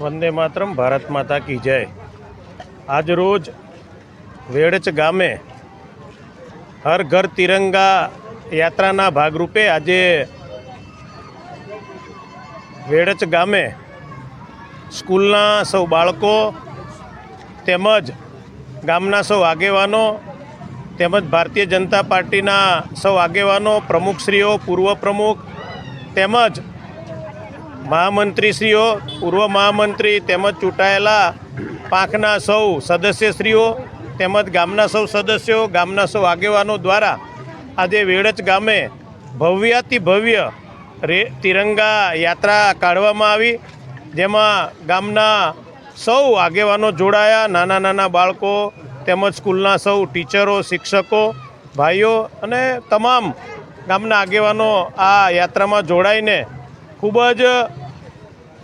વંદે માતરમ, ભારત માતા કી જય. આજ રોજ વેડચ ગામે હર ઘર તિરંગા યાત્રાના ભાગરૂપે આજે વેડચ ગામે સ્કૂલના સૌ બાળકો તેમજ ગામના સૌ આગેવાનો તેમજ ભારતીય જનતા પાર્ટીના સૌ આગેવાનો, પ્રમુખશ્રીઓ, પૂર્વ પ્રમુખ તેમજ મહામંત્રીશ્રીઓ, પૂર્વ મહામંત્રી તેમજ ચૂંટાયેલા પાંખના સૌ સદસ્યશ્રીઓ તેમજ ગામના સૌ સદસ્યો, ગામના સૌ આગેવાનો દ્વારા આજે વેડચ ગામે ભવ્યાતિ ભવ્ય રે તિરંગા યાત્રા કાઢવામાં આવી, જેમાં ગામના સૌ આગેવાનો જોડાયા, નાના નાના બાળકો તેમજ સ્કૂલના સૌ ટીચરો, શિક્ષકો, ભાઈઓ અને તમામ ગામના આગેવાનો આ યાત્રામાં જોડાઈને ખૂબ જ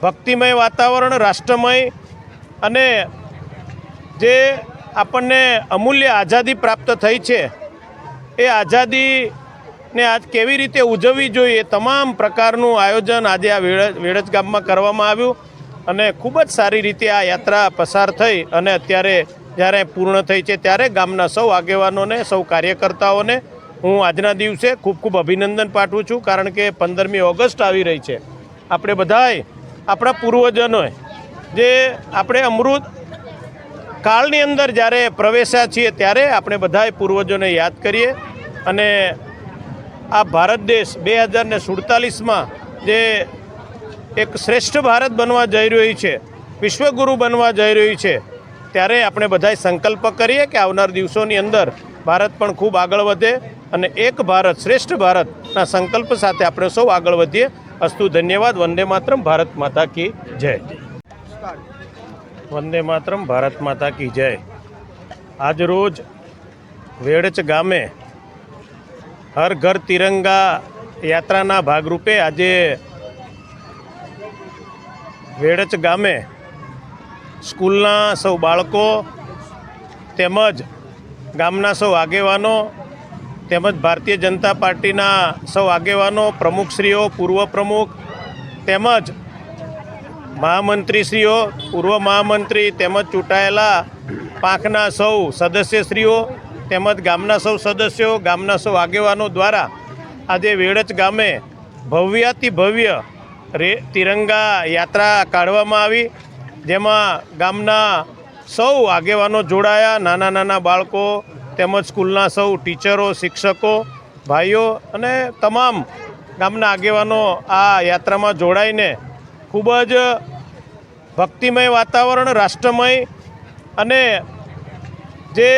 ભક્તિમય વાતાવરણ, રાષ્ટ્રમય અને જે આપણને અમૂલ્ય આઝાદી પ્રાપ્ત થઈ છે, એ આઝાદીને આજ કેવી રીતે ઉજવવી જોઈએ તમામ પ્રકારનું આયોજન આજે આ વેળજ ગામમાં કરવામાં આવ્યું અને ખૂબ જ સારી રીતે આ યાત્રા પસાર થઈ અને અત્યારે જ્યારે પૂર્ણ થઈ છે, ત્યારે ગામના સૌ આગેવાનોને, સૌ કાર્યકર્તાઓને હું આજના દિવસે ખૂબ ખૂબ અભિનંદન પાઠવું છું, કારણ કે પંદરમી ઓગસ્ટ આવી રહી છે. આપણે બધાએ, આપણા પૂર્વજનોએ જે આપણે અમૃત કાળની અંદર જ્યારે પ્રવેશ્યા છીએ ત્યારે આપણે બધાએ પૂર્વજોને યાદ કરીએ અને આ ભારત દેશ બે હજાર ને સુડતાલીસમાં જે એક શ્રેષ્ઠ ભારત બનવા જઈ રહ્યું છે, વિશ્વગુરુ બનવા જઈ રહ્યું છે, ત્યારે આપણે બધાએ સંકલ્પ કરીએ કે આવનાર દિવસોની અંદર ભારત પણ ખૂબ આગળ વધે અને એક ભારત શ્રેષ્ઠ ભારતના સંકલ્પ સાથે આપણે સૌ આગળ વધીએ. અસ્તુ ધન્યવાદ. વંદે માતરમ, ભારત માતા કી જય. વંદે માતરમ, ભારત માતા કી જય. આજ રોજ વેડચ ગામે હર ઘર તિરંગા યાત્રાના ભાગરૂપે આજે વેડચ ગામે સ્કૂલના સૌ બાળકો તેમજ ગામના સૌ આગેવાનો તેમજ ભારતીય જનતા પાર્ટીના સૌ આગેવાનો, પ્રમુખશ્રીઓ, પૂર્વ પ્રમુખ તેમજ મહામંત્રીશ્રીઓ, પૂર્વ મહામંત્રી તેમજ ચૂંટાયેલા પાંખના સૌ સદસ્યશ્રીઓ તેમજ ગામના સૌ સદસ્યો, ગામના સૌ આગેવાનો દ્વારા આજે વેડચ ગામે ભવ્યાતિ ભવ્ય રે તિરંગા યાત્રા કાઢવામાં આવી, જેમાં ગામના સૌ આગેવાનો જોડાયા, નાના નાના બાળકો તેમજ સ્કૂલના સૌ ટીચરો, શિક્ષકો, ભાઈઓ અને તમામ ગામના આગેવાનો આ યાત્રામાં જોડાઈને ખૂબ જ ભક્તિમય વાતાવરણ, રાષ્ટ્રમય અને જે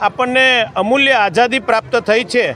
આપણને અમૂલ્ય આઝાદી પ્રાપ્ત થઈ છે